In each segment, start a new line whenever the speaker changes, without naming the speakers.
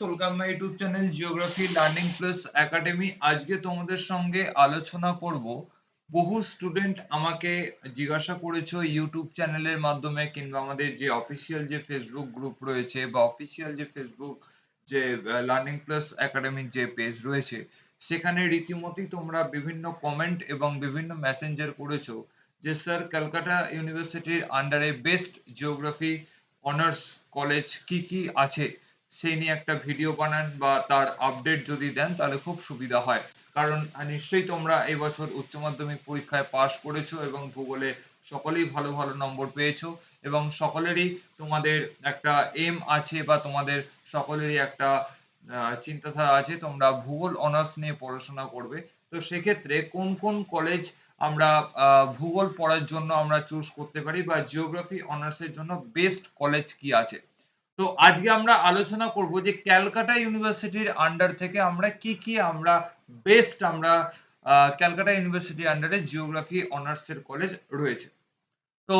YouTube channel geography learning plus academy. আজকে তোমাদের সঙ্গে আলোচনা করব। বহু স্টুডেন্ট আমাকে জিজ্ঞাসা করেছ ইউটিউব চ্যানেলের মাধ্যমে কিংবা আমাদের যে অফিসিয়াল যে ফেসবুক গ্রুপ রয়েছে বা অফিসিয়াল যে ফেসবুক, যে লার্নিং প্লাস একাডেমির যে পেজ রয়েছে, সেখানে রীতিমতো তোমরা বিভিন্ন কমেন্ট এবং বিভিন্ন মেসেঞ্জার করেছ যে, স্যার, ক্যালকাটা ইউনিভার্সিটির আন্ডারে বেস্ট জিওগ্রাফি অনার্স কলেজ কি কি আছে? সেই নিয়ে একটা ভিডিও বানান বা তার আপডেট যদি দেন, তাহলে খুব সুবিধা হয়। কারণ নিশ্চয়ই তোমরা এই বছর উচ্চ মাধ্যমিক পরীক্ষায় পাশ করেছ এবং ভূগোলে সকলেই ভালো ভালো নম্বর পেয়েছ এবং সকলেরই তোমাদের একটা এম আছে বা তোমাদের সকলেরই একটা চিন্তাধারা আছে তোমরা ভূগোল অনার্স নিয়ে পড়াশোনা করবে। তো সেক্ষেত্রে কোন কোন কলেজ আমরা ভূগোল পড়ার জন্য আমরা চুজ করতে পারি বা জিওগ্রাফি অনার্সের জন্য বেস্ট কলেজ কি আছে? তো আজকে আমরা আলোচনা করব যে ক্যালকাটা ইউনিভার্সিটির আন্ডার থেকে আমরা কি কি আমরা বেস্ট আমরা ক্যালকাটা ইউনিভার্সিটির আন্ডারে জিওগ্রাফি অনার্সের কলেজ রয়েছে। তো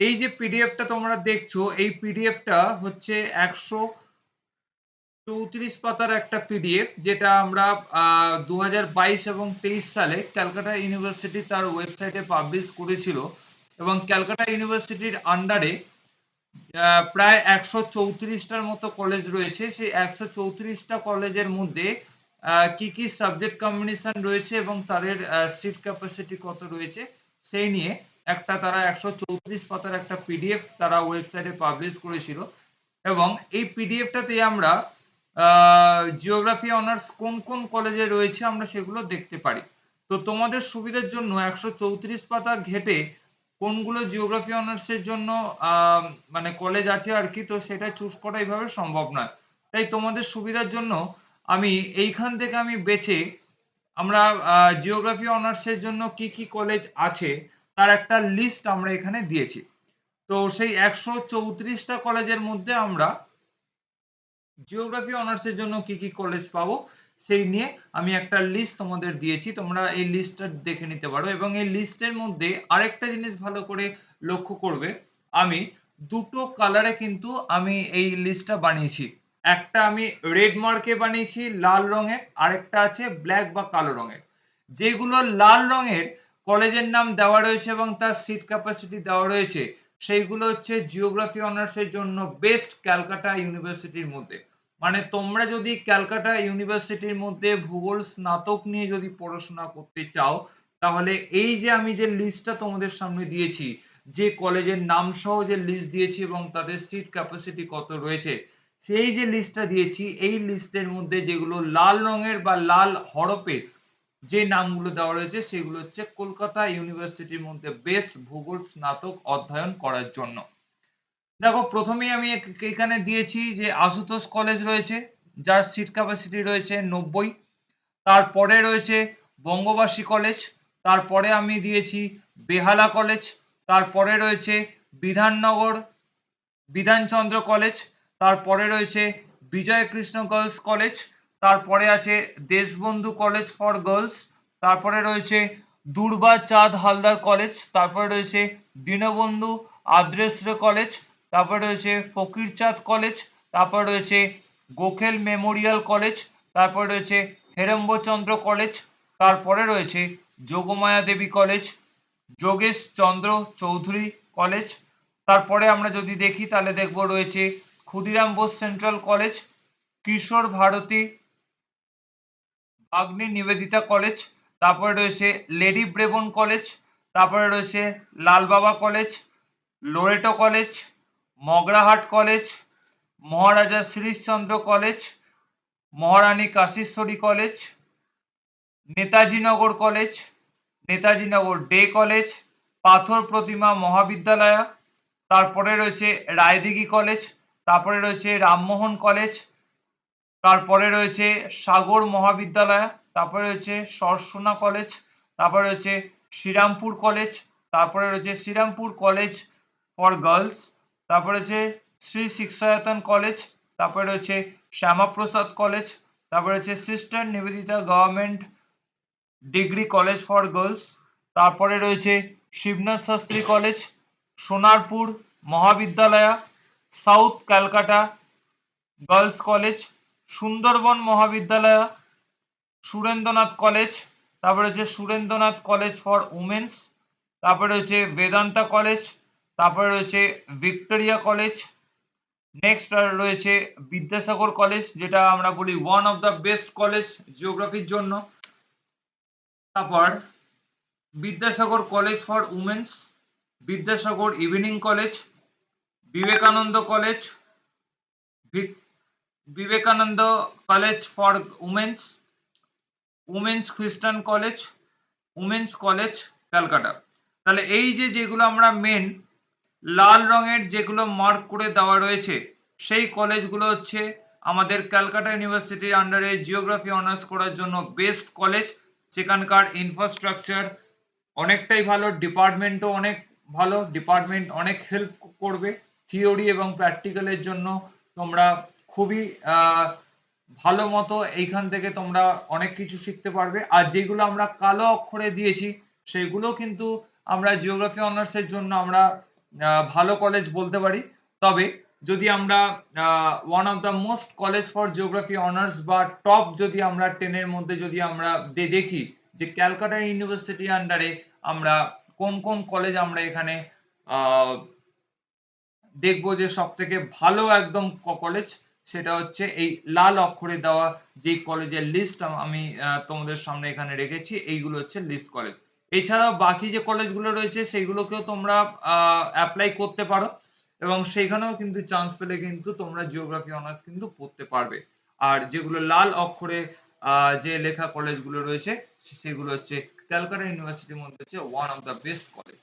এই যে পিডিএফটা তোমরা দেখছ, এই পিডিএফটা হচ্ছে একশো চৌত্রিশ পাতার একটা পিডিএফ যেটা আমরা দু হাজার বাইশ এবং তেইশ সালে ক্যালকাটা ইউনিভার্সিটি তার ওয়েবসাইটে পাবলিশ করেছিল এবং ক্যালকাটা ইউনিভার্সিটির আন্ডারে প্রায় একশো চৌত্রিশটার মতো কলেজ রয়েছে। সেই একশো কলেজের মধ্যে কি কি সাবজেক্ট কম্বিনেশন রয়েছে এবং তাদের সিট ক্যাপাসিটি কত রয়েছে সেই নিয়ে একটা তারা একশো চৌত্রিশ পাতার একটা পিডিএফ তারা ওয়েবসাইটে পাবলিশ করেছিল। এবং এই পিডিএফটাতে আমরা জিওগ্রাফি অনার্স কোন কোন কলেজে রয়েছে আমরা সেগুলো দেখতে পারি। তো তোমাদের সুবিধার জন্য একশো চৌত্রিশ পাতা ঘেটে কোনগুলো জিওগ্রাফি অনার্সের জন্য মানে কলেজ আছে আর কি, তো সেটা চুজ করা এইভাবে সম্ভব নয়। তাই তোমাদের সুবিধার জন্য আমি এইখান থেকে আমি বেছে আমরা জিওগ্রাফি অনার্সের জন্য কি কি কলেজ আছে, তার একটা লিস্ট আমরা এখানে দিয়েছি। তো সেই একশো চৌত্রিশটা কলেজের মধ্যে আমরা জিওগ্রাফি অনার্সের জন্য কি কি কলেজ পাবো সেই নিয়ে আমি একটা লিস্ট তোমাদের দিয়েছি, তোমরা এই লিস্টটা দেখে নিতে পারো এবং এই লিস্টের মধ্যে আরেকটা জিনিস ভালো করে লক্ষ্য করবে, আমি দুটো কালারে কিন্তু আমি এই লিস্টটা বানিয়েছি। একটা আমি রেড মার্কে বানিয়েছি লাল রঙের, আরেকটা আছে ব্ল্যাক বা কালো রঙের। যেগুলো লাল রঙের, কলেজের নাম দেওয়া রয়েছে এবং তার সিট ক্যাপাসিটি দেওয়া রয়েছে, সেইগুলো হচ্ছে জিওগ্রাফি অনার্সের জন্য বেস্ট ক্যালকাটা ইউনিভার্সিটির মধ্যে। মানে তোমরা যদি ক্যালকাটা ইউনিভার্সিটির মধ্যে ভূগোল স্নাতক নিয়ে যদি পড়াশোনা করতে চাও, তাহলে এই যে আমি যে লিস্টটা তোমাদের সামনে দিয়েছি, যে কলেজের নাম সহ যে লিস্ট দিয়েছি এবং তাদের সিট ক্যাপাসিটি কত রয়েছে, সেই যে লিস্টটা দিয়েছি, এই লিস্টের মধ্যে যেগুলো লাল রঙের বা লাল হরপে যে নামগুলো দেওয়া রয়েছে, সেগুলো হচ্ছে কলকাতা ইউনিভার্সিটির মধ্যে বেস্ট ভূগোল স্নাতক অধ্যয়ন করার জন্য। দেখো, প্রথমেই আমি এখানে দিয়েছি যে আশুতোষ কলেজ রয়েছে, যার সিট ক্যাপাসিটি রয়েছে নব্বই। তারপরে রয়েছে বঙ্গবাসী কলেজ তারপরে আমি দিয়েছি বেহালা কলেজ তারপরে রয়েছে বিধাননগর, বিধানচন্দ্র কলেজ তারপরে রয়েছে বিজয় কৃষ্ণ গার্লস কলেজ তারপরে আছে দেশবন্ধু কলেজ ফর গার্লস তারপরে রয়েছে দুর্বা চাঁদ হালদার কলেজ তারপরে রয়েছে দীনবন্ধু আদ্রেশ্র কলেজ তারপরে রয়েছে ফকিরচাঁদ কলেজ, তারপর রয়েছে গোখেল মেমোরিয়াল কলেজ, তারপরে রয়েছে হেরম্বচন্দ্র কলেজ, তারপরে রয়েছে যোগমায়া দেবী কলেজ, যোগেশ চন্দ্র চৌধুরী কলেজ। তারপরে আমরা যদি দেখি, তাহলে দেখব রয়েছে ক্ষুদিরাম বোস সেন্ট্রাল কলেজ, কিশোর ভারতী আগ্নি নিবেদিতা কলেজ, তারপরে রয়েছে লেডি ব্রেবন কলেজ, তারপরে রয়েছে Lalbaba college, Loreto college Magrahat college, Maharaja Srishchandra college, Maharani Kashiswari college, Netajinagar college, Netajinagar day college, Pathar Pratima Mahavidyalaya, তারপরে রয়েছে রায়দিঘি কলেজ, তারপরে রয়েছে রামমোহন কলেজ, তারপরে রয়েছে সাগর মহাবিদ্যালয়, তারপরে রয়েছে সরসোনা কলেজ, তারপরে রয়েছে শ্রীরামপুর কলেজ, তারপরে রয়েছে শ্রীরামপুর কলেজ ফর গার্লস তারপরে রয়েছে শ্রী শিক্ষায়তন কলেজ, তারপরে রয়েছে শ্যামাপ্রসাদ কলেজ, তারপরে রয়েছে sister Nivedita government degree college for girls, তারপরে রয়েছে Shibnath Shastri college, Sonarpur Mahavidyalaya, south Calcutta girls college, Sundarban Mahavidyalaya, Surendranath college, তারপরে হচ্ছে সুরেন্দ্রনাথ কলেজ ফর উমেন্স, তারপরে হচ্ছে বেদান্তা কলেজ তারপরে রয়েছে ভিক্টোরিয়া কলেজ, নেক্সট রয়েছে বিদ্যাসাগর কলেজ, যেটা আমরা বলি one of the best college জিওগ্রাফির জন্য। তারপর Vidyasagar college for women's Vidyasagar evening college Vivekananda college Vivekananda college for women's women's Christian college women's college Calcutta. তাহলে এই যে যেগুলো আমরা মেন লাল রঙের যেগুলো মার্ক করে দেওয়া রয়েছে, সেই কলেজগুলো হচ্ছে আমাদের ক্যালকাটা ইউনিভার্সিটির আন্ডারে জিওগ্রাফি অনার্স করার জন্য বেস্ট কলেজ সেখানকার ইনফ্রাস্ট্রাকচার অনেকটাই ভালো ডিপার্টমেন্টও অনেক ভালো ডিপার্টমেন্ট অনেক হেল্প করবে। থিওরি এবং প্র্যাকটিক্যালের জন্য তোমরা খুবই ভালো মতো এইখান থেকে তোমরা অনেক কিছু শিখতে পারবে। আর যেগুলো আমরা কালো অক্ষরে দিয়েছি, সেগুলো কিন্তু আমরা জিওগ্রাফি অনার্সের জন্য আমরা ভালো কলেজ বলতে পারি। তবে যদি আমরা one of the most college for geography honours বা টপ যদি আমরা টেনের মধ্যে যদি আমরা দেখি যে ক্যালকাটা ইউনিভার্সিটি আন্ডারে আমরা কোন কোন কলেজ আমরা এখানে দেখব যে সব থেকে ভালো একদম কলেজ সেটা হচ্ছে এই লাল অক্ষরে দেওয়া যে কলেজের লিস্ট আমি তোমাদের সামনে এখানে রেখেছি। এইগুলো হচ্ছে লিস্ট কলেজ এছাড়াও বাকি যে কলেজগুলো রয়েছে সেগুলোকেও তোমরা অ্যাপ্লাই করতে পারো। এবং সেখানেও কিন্তু চান্স পেলে কিন্তু তোমরা জিওগ্রাফি অনার্স কিন্তু পড়তে পারবে। আর যেগুলো লাল অক্ষরে যে লেখা কলেজগুলো রয়েছে সেগুলো হচ্ছে ক্যালকাটা ইউনিভার্সিটির মধ্যে হচ্ছে one of the best college